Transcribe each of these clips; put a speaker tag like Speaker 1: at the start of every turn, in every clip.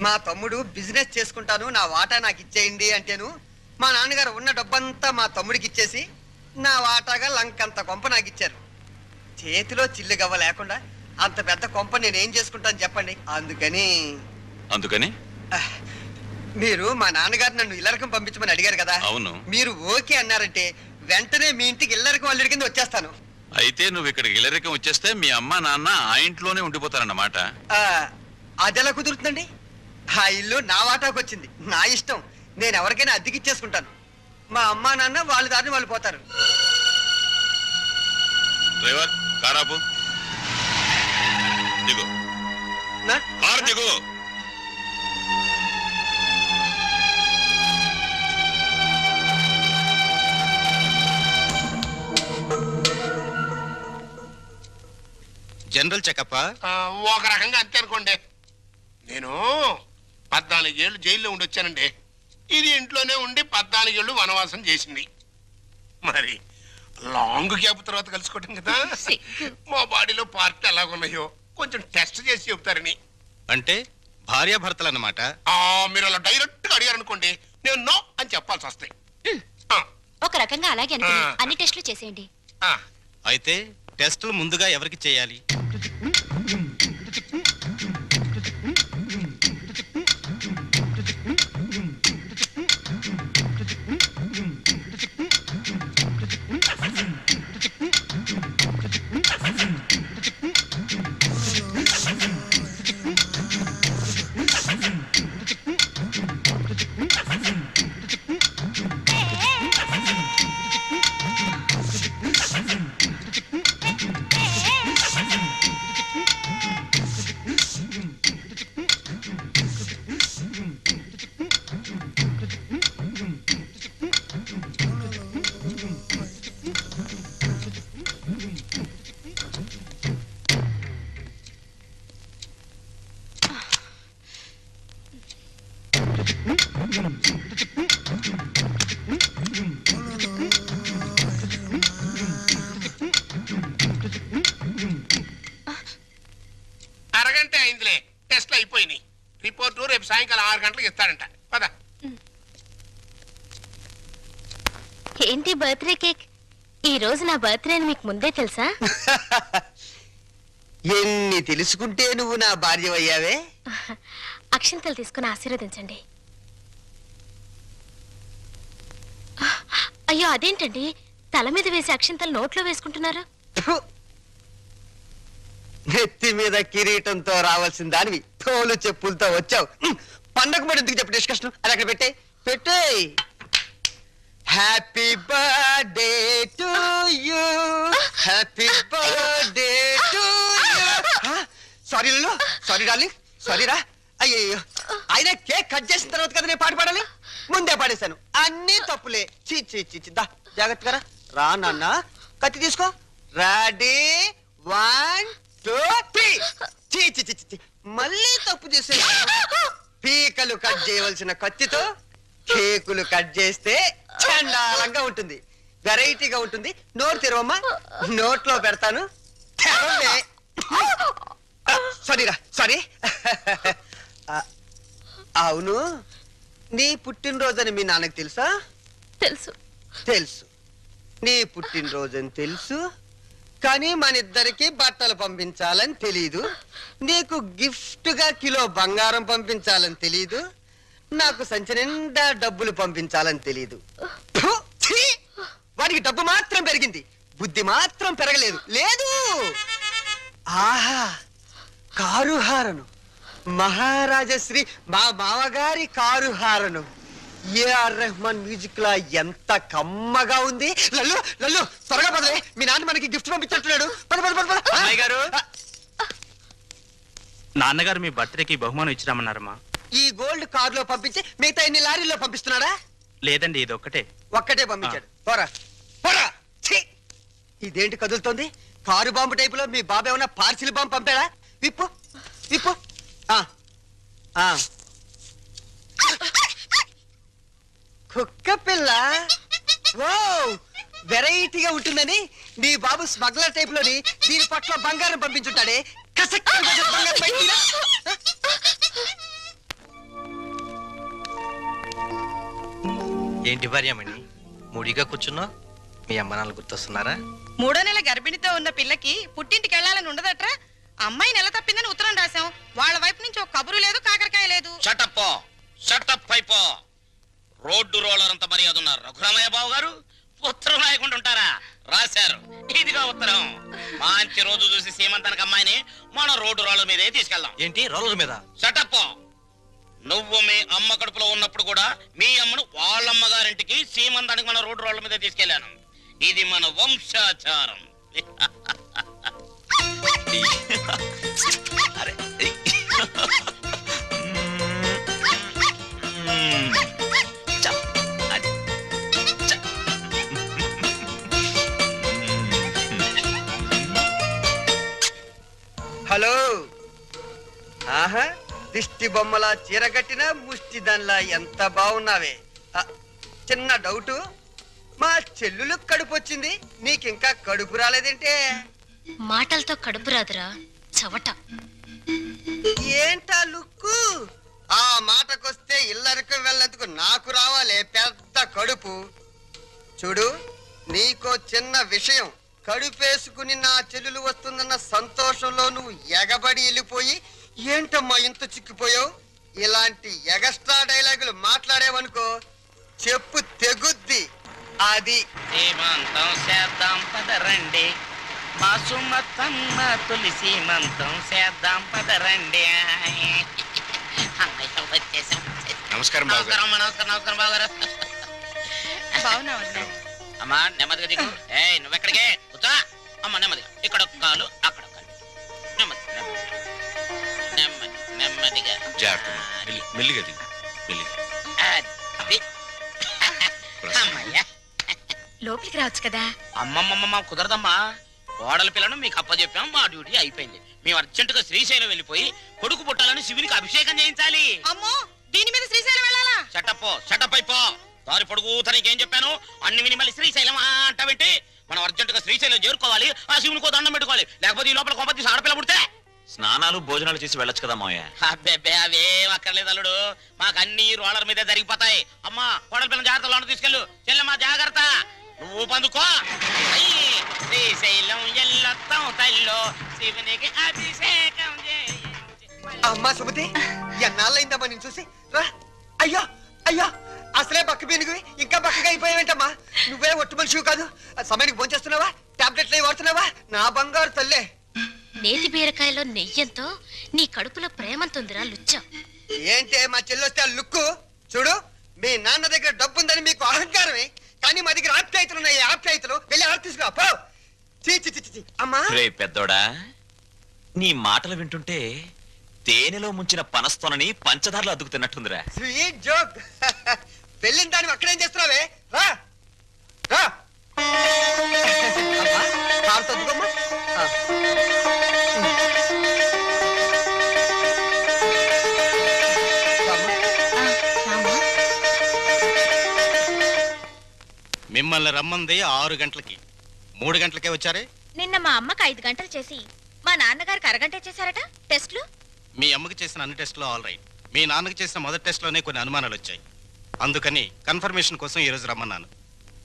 Speaker 1: మా తమ్ముడు బిజినెస్ చేసుకుంటాను నా వాటా నాకు ఇచ్చేయండి అంటేను మా నాన్నగారు ఉన్న డబ్బంతా మా తమ్ముడికి ఇచ్చేసి నా వాటాగా లంకంత కొంప నాకు ఇచ్చారు. చేతిలో చిల్లు గవ్వ లేకుండా అంత పెద్ద కొంప నేనేం చేసుకుంటాను చెప్పండి? అందుకని.
Speaker 2: అందుకని?
Speaker 1: మీరు మా నాన్నగారు నన్ను ఇల్లరకం పంపించమని అడిగారు కదా.
Speaker 2: అవును.
Speaker 1: మీరు ఓకే అన్నారంటే వెంటనే మీ ఇంటికి ఇల్లరకం అల్లుడి కింద వచ్చేస్తాను.
Speaker 2: అయితే నువ్వు ఇక్కడికి ఇల్లరికం వచ్చేస్తే మీ అమ్మ నాన్న ఆ ఇంట్లోనే ఉండిపోతారన్నమాట.
Speaker 1: ఆ, అదెలా కుదురుతుందండి? ఆ ఇల్లు నా వాటాకు వచ్చింది. నా ఇష్టం. నేను ఎవరికైనా అద్దెకిచ్చేసుకుంటాను మా అమ్మా నాన్న వాళ్ళ దారిని వాళ్ళు పోతారు.
Speaker 2: డ్రైవర్ కారాపు దిగు.
Speaker 1: నా-
Speaker 2: కారు దిగు.
Speaker 3: జనరల్ చెకప్
Speaker 4: ఆ, ఒక రకంగా అంతే అనుకోండి. నేను పద్నాలుగేళ్ళు జైల్లో ఉండి వచ్చానండి ఇది ఇంట్లోనే ఉండి పద్నాలుగేళ్ళు వనవాసం చేసింది. మరి లాంగ్ గ్యాప్ తర్వాత కలుసుకోవటం కదా. మా బాడీలో పార్టీ ఎలాగున్నాయో కొంచెం టెస్ట్ చేసి చెప్తారని.
Speaker 3: అంటే భార్యాభర్తలు అన్నమాట
Speaker 4: ఆ, మీరు అలా డైరెక్ట్గా అడిగారు అనుకోండి నేను నో అని చెప్పాల్సి వస్తాయి
Speaker 5: ఒక రకంగా అలాగే. అన్ని టెస్టులు చేసేయండి.
Speaker 4: ఆ.
Speaker 3: అయితే టెస్టులు ముందుగా ఎవరికి చేయాలి?
Speaker 4: అరగంట అయిందిలే. టెస్ట్లు అయిపోయినాయి. రిపోర్టు రేపు సాయంకాలం ఆరు గంటలకు ఇస్తాడంట పద.
Speaker 5: ఏంటి బర్త్డే కేక్? ఈ రోజు నా బర్త్డే అని మీకు ముందే తెలుసా?
Speaker 1: ఎన్ని తెలుసుకుంటే నువ్వు నా భార్య అయ్యావే
Speaker 5: అక్షంతలు తీసుకుని ఆశీర్వదించండి. అయ్యో అదేంటండి? తల మీద వేసి అక్షంతలు నోట్లో వేసుకుంటున్నారు!
Speaker 1: నెత్తి మీద కిరీటంతో రావాల్సిన దానివి తోలు చెప్పులతో వచ్చావు. పండగ పడి ఎందుకు చెప్పు డిస్కషన్ అది అక్కడ పెట్టే. పెట్టే. Happy birthday to you happy birthday to you sorry లలో సారీ డార్లింగ్ సారీ రా. అయ్యో ఆయన కేక్ కట్ చేసిన తర్వాత కదా నేను పాట పాడాలి? ముందే పాడేశాను. అన్ని తప్పులే. చీ చీ చీ చీ. దా జాగ్రత్తగా రా. నాన్న. కత్తి తీసుకో. రెడీ వన్ మళ్ళీ తప్పు చేసే పీకలు కట్ చేయవలసిన కత్తితో కేకులు కట్ చేస్తే చండాలంగా ఉంటుంది. వెరైటీగా ఉంటుంది. నోరు తెరవమ్మా. నోట్లో పెడతాను. సారీరా సారీ అవును. నీ పుట్టినరోజని మీ నాన్నకి తెలుసా?
Speaker 5: తెలుసు.
Speaker 1: తెలుసు. నీ పుట్టినరోజని తెలుసు. కానీ మన ఇద్దరికి బట్టలు పంపించాలని తెలీదు. నీకు గిఫ్ట్గా కిలో బంగారం పంపించాలని తెలీదు. నాకు సంచి నిండా డబ్బులు పంపించాలని తెలీదు. ఫు! ఛీ! వాడికి డబ్బు మాత్రం పెరిగింది. బుద్ధి మాత్రం పెరగలేదు. లేదు! ఆహా! కారు హారను మహారాజశ్రీ మా మామగారి car horn AR Rahman music లా ఎంత కమ్మగా ఉంది? లల్లు లల్లు త్వరగా పదలే మీ నాన్న మనకి గిఫ్ట్ పంపించట్లేడు. పద పద పద పద.
Speaker 6: అమ్మాయి గారు. నాన్నగారు మీ బర్త్డేకి బహుమానం ఇచ్చిరామన్నారమ్మా
Speaker 1: ఈ గోల్డ్ కార్లో పంపించి మిగతా ఎన్ని లారీల్లో పంపిస్తున్నాడా?
Speaker 6: లేదండి ఇది ఒక్కటే
Speaker 1: ఒక్కటే పంపించాడు. పోరా. పోరా. ఛీ! ఇదేంటి కదులుతోంది? కారు బాంబు టైపులో మీ బాబు ఏమన్నా పార్సిల్ బాంబు పంపాడా? విప్పు విప్పు. ఆ, ఆ. కుక్క పిల్ల? ఓ వెరైటీగా ఉంటుందని నీ బాబు స్మగ్లర్ టైప్లోని దీని పట్ల బంగారం పంపించుంటాడే. కసక్ బంగారం బయట
Speaker 7: ఏంటి మూడిగా కూర్చున్నా మీ అమ్మ నాన్న గుర్తొస్తున్నారా?
Speaker 8: మూడో నెల గర్భిణితో ఉన్న పిల్లకి పుట్టింటికి వెళ్ళాలని ఉండదట్రా? అమ్మాయి నెల తప్పిందని ఉత్తరం రాశాం. వాళ్ళ వైపు నుంచి ఒక కబురు లేదు కాకరకాయ లేదు.
Speaker 9: షటప్ షటప్ అయిపో రోడ్డు రోలర్ అంత మర్యాద ఉన్నారు. రఘురామయ్య బాబు గారు ఉత్తరం రాయకుండా ఉంటారా? రాశారు. ఇదిగో ఉత్తరం. మంచి రోజు చూసి సీమంతానికి అమ్మాయిని మన రోడ్డు రోలర్ మీదే తీసుకెళ్దాం.
Speaker 7: ఏంటి? రోలర్ మీద?
Speaker 9: షటప్ నువ్వు మీ అమ్మ కడుపులో ఉన్నప్పుడు కూడా మీ అమ్మను వాళ్ళ అమ్మగారింటికి సీమంతానికి మన రోడ్డు రోడ్ల మీద తీసుకెళ్ళాను ఇది మన వంశాచారం.
Speaker 2: అరే
Speaker 1: హలో. ఆహా దిష్టి బొమ్మల చీర కట్టిన ముష్టి దానిలా ఎంత బాగున్నావే. చిన్న డౌటు మా చెల్లులు కడుపు వచ్చింది నీకింకా కడుపు రాలేదేంటే?
Speaker 5: మాటలతో కడుపు రాదురా చవట.
Speaker 1: ఏంటా లుక్కు? ఆ మాటకొస్తే ఇల్లరికి వెళ్ళేందుకు నాకు రావాలే పెద్ద కడుపు. చూడు నీకో చిన్న విషయం. కడుపేసుకుని నా చెల్లెలు వస్తుందన్న సంతోషంలో నువ్వు ఎగబడి వెళ్ళిపోయి ఏంటమ్మా ఇంత చిక్కిపోయావు? ఇలాంటి ఎగస్ట్రా డైలాగులు మాట్లాడేవనుకో చెప్పు తెగుద్ది. అది
Speaker 9: సీమంతం చేద్దాం పదరండి మా సుమతమ్మ తొలి సీమంతం చేద్దాం పదరండి.
Speaker 3: నమస్కారం.
Speaker 9: నమస్కారం అమ్మా, నమస్కారం నమస్కారం బావగారు
Speaker 8: బాగున్నావు
Speaker 9: అమ్మా నెమ్మదిగా దిగు. ఏ నువ్వెక్కడికే? కూర్చో అమ్మ నెమ్మదిగా ఇక్కడ ఒక కాలు అక్కడ ఒక కాలు. నెమ్మది నెమ్మది. నెమ్మది నెమ్మదిగా.
Speaker 2: జాగ్రత్త మెల్లి మెల్లిగా దిగు. మెల్లిగా
Speaker 9: అది అమ్మయ్యా.
Speaker 5: లోపలికి రావచ్చు కదా?
Speaker 9: అమ్మమ్మమ్మ కుదరదమ్మా. కోడల పిల్లను మీకు అప్పచెప్పాం మా డ్యూటీ అయిపోయింది. మేము అర్జెంటుగా శ్రీశైలం వెళ్ళిపోయి కొడుకు పుట్టాలని శివునికి అభిషేకం చేయించాలి.
Speaker 8: అమ్మో దీని మీద శ్రీశైలం వెళ్ళాలా?
Speaker 9: షటప్ షటప్ అయిపో. దారి పొడుగు తనకేం చెప్పాను? అన్ని విని మళ్ళీ శ్రీశైలం ఆ అంటావేంటి మనం అర్జెంటుగా శ్రీశైలం చేరుకోవాలి ఆ శివునికో దండం పెట్టుకోవాలి. లేకపోతే ఈ లోపల కోపతి ఆడపిల్ల పుడితే?
Speaker 2: స్నానాలు భోజనాలు చేసి వెళ్ళొచ్చు కదా మావయ్య.
Speaker 9: అబ్బెబ్బే అవేం అక్కర్లేదు అల్లుడు. మాకు అన్ని రోలర్ మీదే జరిగిపోతాయి. అమ్మా కోడల పిల్లల జాగ్రత్త లోన తీసుకెళ్ళు. చెల్లెమ్మా జాగ్రత్త. నువ్వు పందుకో. అయ్యి, శ్రీశైలం ఎల్లొత్తం తల్లో శివునికి అభిషేకం.
Speaker 1: అమ్మా సుమతి ఎన్నాళ్ళైందమ్మా నేను చూసి? రా. అయ్యో అయ్యో. అసలే బక్క పీనుగువి. ఇంకా బక్కగా అయిపోయావేంటమ్మా? నువ్వే ఒట్టు మనిషివి కాదు. ఆ సమయానికి భోంచేస్తున్నావా టాబ్లెట్లు వాడుతున్నావా? నా బంగారు తల్లే.
Speaker 5: నేతి బీరకాయలో నెయ్యంతో నీ కడుపులో ప్రేమంతుందిరా లుచ్చం.
Speaker 1: ఏంటే మా చెల్లొస్తే ఆ లుక్కు? చూడు మీ నాన్న దగ్గర డబ్బుందని మీకు అహంకారమే. కానీ మా దగ్గర ఆప్యాయతలు ఉన్నాయి. ఆప్యాయతలు. వెళ్ళి ఆడ తీసుకురా. పో. చీ చీ చీ, చీ, చీ. అమ్మా.
Speaker 2: రే పెద్దోడా నీ మాటలు వింటుంటే తేనెలో ముంచిన పనస్తోనని పంచదారలు అద్దుకు తిన్నట్టుందిరా
Speaker 1: స్వీట్ జోక్ వెళ్ళిన దాన్ని అక్కడేం చేస్తున్నావే? రా. రా. అమ్మా, కారు తద్దుకోమ్మా. ఆ. అమ్మా.
Speaker 3: మిమ్మల్ని రమ్మంది ఆరు గంటలకి. మూడు గంటలకే వచ్చారే?
Speaker 5: నిన్న మా అమ్మకి ఐదు గంటలు చేసి మా నాన్నగారికి అరగంట చేశారట టెస్ట్లు?
Speaker 3: మీ అమ్మకి చేసిన అన్ని టెస్టులు ఆల్ రైట్ మీ నాన్నకి చేసిన మొదటి టెస్ట్లోనే కొన్ని అనుమానాలు వచ్చాయి. అందుకని కన్ఫర్మేషన్ కోసం ఈరోజు రమ్మన్నాను.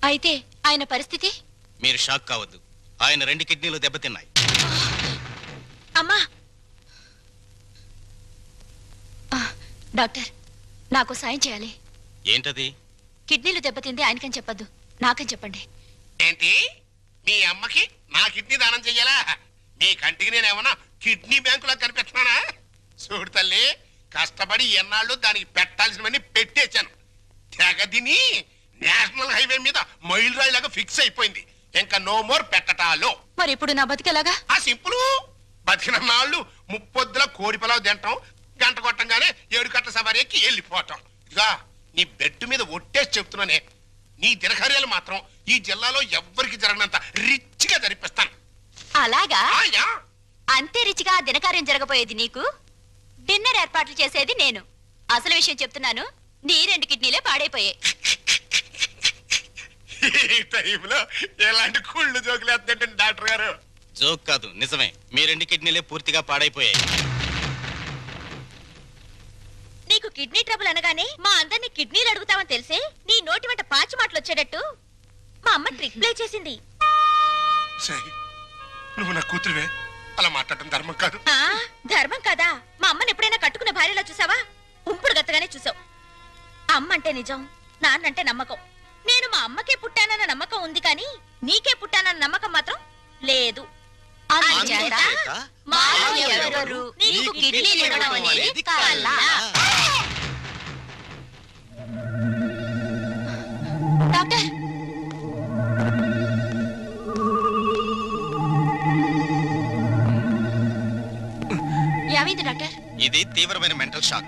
Speaker 5: అయితే ఆయన పరిస్థితి?
Speaker 3: మీరు షాక్ కావద్దు. ఆయన రెండు కిడ్నీలు దెబ్బతిన్నాయి.
Speaker 5: అమ్మా! డాక్టర్ నాకు సాయం చేయాలి.
Speaker 3: ఏంటది?
Speaker 5: కిడ్నీలు దెబ్బతింది ఆయనకని చెప్పొద్దు. నాకని చెప్పండి.
Speaker 4: ఏంటి? మీ అమ్మకి నా కిడ్నీ దానం చెయ్యాలా? మీ కంటికి నేనేమన్నా కిడ్నీ బ్యాంకులో కనిపిస్తున్నానా చూడు తల్లి కష్టపడి ఎన్నాళ్ళు దానికి పెట్టాల్సినవన్నీ పెట్టేశాను. తెగ తిని నేషనల్ హైవే మీద మైల్ రాయిలాగా ఫిక్స్ అయిపోయింది. ఇంకా నో మోర్ పెట్టటాలో.
Speaker 5: మరి ఇప్పుడు నా బతికేలాగా?
Speaker 4: ఆ సింపుల్. బతికిన నాళ్ళు ముప్పొద్దుల కోడి పొలావు తింటాం గంట కొట్టంగానే ఏడు కట్ల సవారి ఎక్కి వెళ్ళిపోవటం ఇదిగా నీ బెడ్ మీద ఒట్టేసి చెప్తున్నానే. నీ దినకార్యాలు మాత్రం ఈ జిల్లాలో ఎవ్వరికి జరగనంత రిచ్గా జరిపిస్తాను.
Speaker 5: అలాగా?
Speaker 4: ఆయా.
Speaker 5: అంతే రిచిగా దినకార్యం జరగబోయేది నీకు? డిన్నర్ ఏర్పాట్లు చేసేది నేను. అసలు విషయం చెప్తున్నాను నీ రెండు కిడ్నీలే పాడైపోయాయి.
Speaker 4: ఈ టైంలో ఎలాంటి కుళ్ళు జోకులు వేస్తుంటే డాక్టర్ గారు?
Speaker 3: జోక్ కాదు నిజమే. మీ రెండు కిడ్నీలే పూర్తిగా పాడైపోయాయి.
Speaker 5: నీకు కిడ్నీ ట్రబుల్ అనగానే మా అందరినీ కిడ్నీలు అడుగుతావని తెలిసే నీ నోటి వెంట పాచి మాటలు వచ్చేటట్టు మా అమ్మ ట్రిక్ ప్లే చేసింది.
Speaker 4: నువ్వు నా కూతురువే. అలా మాట్లాడటం ధర్మం కాదు.
Speaker 5: ఆ ధర్మం కదా? మా నిజం? నాన్నంటే నమ్మకం. నేను మా అమ్మకే పుట్టానన్న నమ్మకం ఉంది కానీ నీకే పుట్టానన్న నమ్మకం మాత్రం లేదు. అందుచేత మాలో ఎవరెవరు నీకు కిడ్నీలు ఇవ్వడం అనేది కల. డాక్టర్. ఏమైంది డాక్టర్.
Speaker 3: ఇది తీవ్రమైన మెంటల్ షాక్.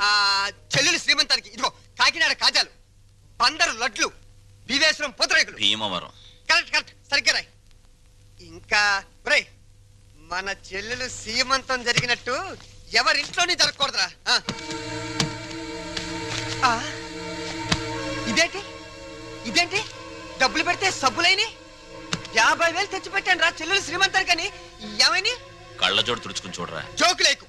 Speaker 1: ఆ చెల్లెలు శ్రీమంతానికి ఇదిగో కాకినాడ కాజాలు పందరు లడ్లు వివేశ్వరం పూతరేకులు.
Speaker 2: భీమవరం.
Speaker 1: కరెక్ట్ కరెక్ట్ సరిగ్గా రాయ్. ఇంకా ఒరేయ్ మన చెల్లెలు సీమంతం జరిగినట్టు ఎవరింట్లోనే జరగకూడదురా ఆ. ఆ. ఇదేంటి? ఇదేంటి? డబ్బులు పెడితే సబ్బులైని? యాభై వేలు తెచ్చి పెట్టాను రా చెల్లెలు శ్రీమంతానికని. ఏమైనా
Speaker 2: కళ్ళజోడు తుడుచుకుని చూడరా.
Speaker 1: జోకు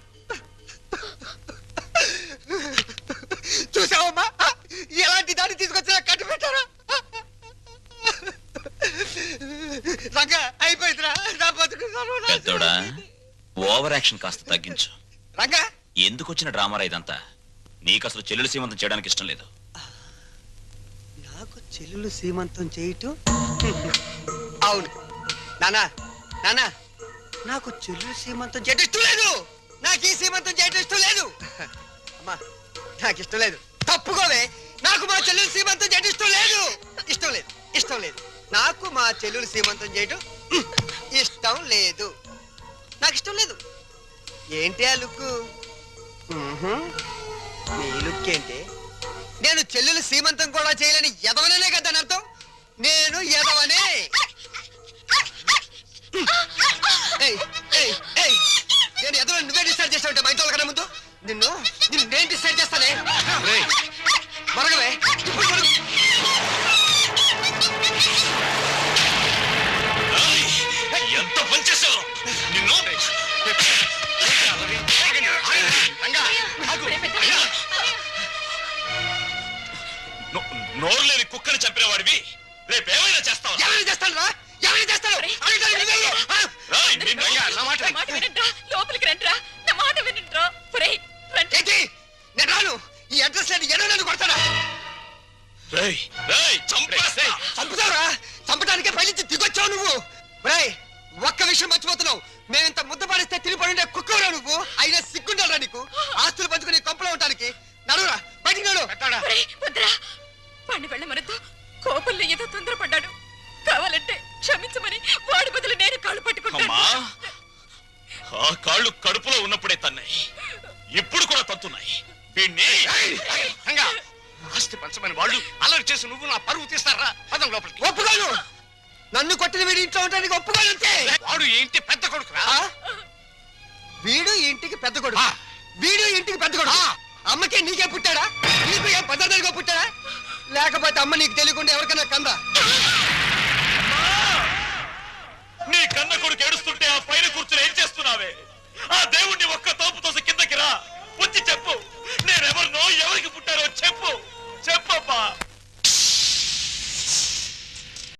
Speaker 1: ఎలాంటి దాన్ని తీసుకొచ్చినా కట్టు పెట్టారా? రంగా అయిపోయిందిరా. నా బతుకు సర్వనాశనం.
Speaker 2: పెద్దోడా ఓవర్ యాక్షన్ కాస్త తగ్గించు.
Speaker 1: రంగా.
Speaker 2: ఎందుకు వచ్చిన డ్రామారా ఇదంతా? నీకు అసలు చెల్లెలు సీమంతం చేయడానికి ఇష్టం లేదు.
Speaker 1: నాకు చెల్లెలు సీమంతం చేయటం? అవును. నానా నానా. నాకు చెల్లెలు సీమంతం చేయటం ఇష్టం లేదు. నాకు ఈ సీమంతం చేయటం ఇష్టం లేదు. అమ్మా నాకు ఇష్టం లేదు. తప్పుకోవే. నాకు మా చెల్లెలు సీమంతం చేయడం ఇష్టం లేదు. ఇష్టం లేదు. ఇష్టం లేదు. నాకు మా చెల్లెలు సీమంతం చేయడం ఇష్టం లేదు. నాకు ఇష్టం లేదు. ఏంటి ఆ లుక్ నీ లుక్ ఏంటి? నేను చెల్లెలు సీమంతం కూడా చేయలేని ఎదవననే కదా అర్థం? నేను ఎదవనే ఏయ్, ఏయ్, నేను ఎదవని నువ్వే డిసైడ్ చేస్తావు మా ఇంట్లో కన్నా ముందు? నిన్ను నిన్ను నేను డిసైడ్ చేస్తానే. మరగవే. ఇప్పుడు మరుగు.
Speaker 2: ఎంత పనిచేసావు నిన్ను? నో- నోరు లేని కుక్కని చంపిన వాడివి రేపేమైనా చేస్తావా?
Speaker 1: ఎవరిని చేస్తాను రా? ఎవరిని చేస్తాను?
Speaker 5: లోపలికి రండిరా నా మాట రండి.
Speaker 1: ఏంటి? నేను రాను. ఈ అడ్రస్ లేని నన్ను కొడతాడా
Speaker 2: రేయ్, రేయ్, చంపేస్తా.
Speaker 1: చంపుతావురా. చంపడానికే పైనుంచి దిగొచ్చావు నువ్వు. నన్ను కొట్టిన వీడి ఇంట్లో ఉంటానికి ఒప్పుకోను అంతే.
Speaker 4: వాడు ఏంటి పెద్ద కొడుకురా?
Speaker 1: ఆ? వీడు ఇంటికి పెద్ద కొడుకు. వీడు ఇంటికి పెద్ద కొడుకు. అమ్మకే నీకే పుట్టాడా? నీకు ఏం పద్ధతిగా పుట్టాడా? లేకపోతే అమ్మ నీకు తెలియకుండా ఎవరికైనా కందా?
Speaker 2: నీ కన్న కొడుకు ఏడుస్తుంటే ఆ పైన కూర్చుని ఏం చేస్తున్నావే? ఆ దేవుణ్ణి ఒక్క తోపు తోసి కిందకి రా. వచ్చి చెప్పు. నేనెవరినో ఎవరికి పుట్టారో చెప్పు. చెప్పమ్మా.